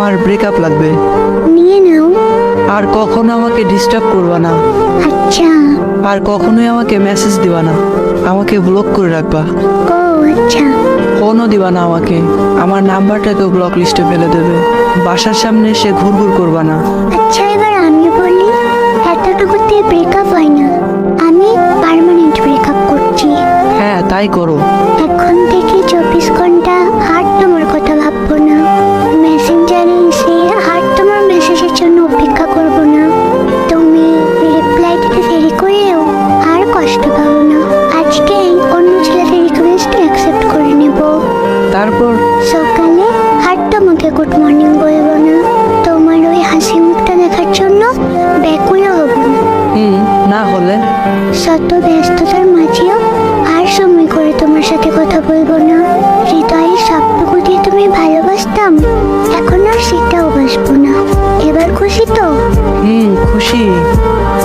আমার ব্রেকআপ লাগবে। নিয়ে নাও। আর কখনো আমাকে ডিস্টার্ব করবা না। আচ্ছা। আর কখনোই আমাকে মেসেজ দিবা না। আমাকে ব্লক করে রাখবা। ও আচ্ছা। ফোনও দিবা না আমাকে। আমার নাম্বারটাকেও ব্লক লিস্টে ফেলে দেবে। বাসার সামনে এসে ঘুরঘুর করবা না। আচ্ছা এবার আমি বলি এতটুকুতে ব্রেকআপ হয় না। আমি পার্মানেন্ট ব্রেকআপ করছি। হ্যাঁ তাই করো। এখন থেকে চব্বিশ ঘণ্টা তারপর? সকালে আর তোমাকে গুড মর্নিং বলব না তোমার ওই হাসি মুখটা দেখার জন্য ব্যাকুলও হব। না হুম না হলে? শত ব্যস্ততার মাঝেও আর সময় করে তোমার সাথে কথা বলব না। হৃদয়ের সবটুকু দিয়ে তুমি ভালোবাসতাম এখন আর সেটাও বাসবো না। এবার খুশি তো? হুম খুশি।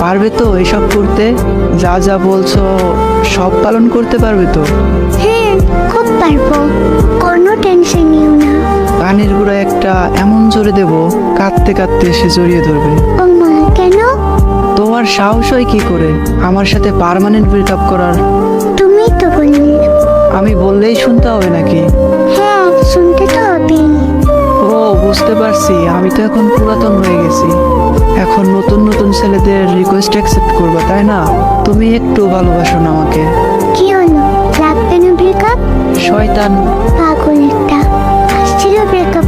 পারবে তো এসব করতে? যা যা বলছো সব পালন করতে পারবে তো? হ্যাঁ খুব পারব। টেনশন নিও না। কানের গুঁড়া একটা এমন জোরে দেব কাঁদতে কাঁদতে জড়িয়ে ধরবে। ও মা কেন? তোমার সাহস হয় কি করে? আমার সাথে পার্মানেন্ট ব্রেকআপ করার। তুমিই তো বললে। আমি বললেই শুনতে হবে নাকি? হ্যাঁ শুনতে তো হবেই। ও বুঝতে পারছি। আমি তো এখন পুরাতন হয়ে গেছি। এখন নতুন নতুন ছেলেদের রিকোয়েস্ট অ্যাকসেপ্ট করবে তাই না? তুমি একটু ভালোবাসো না আমাকে। কি হলো? লাগবে না ব্রেকআপ শয়তান। Maria Beckham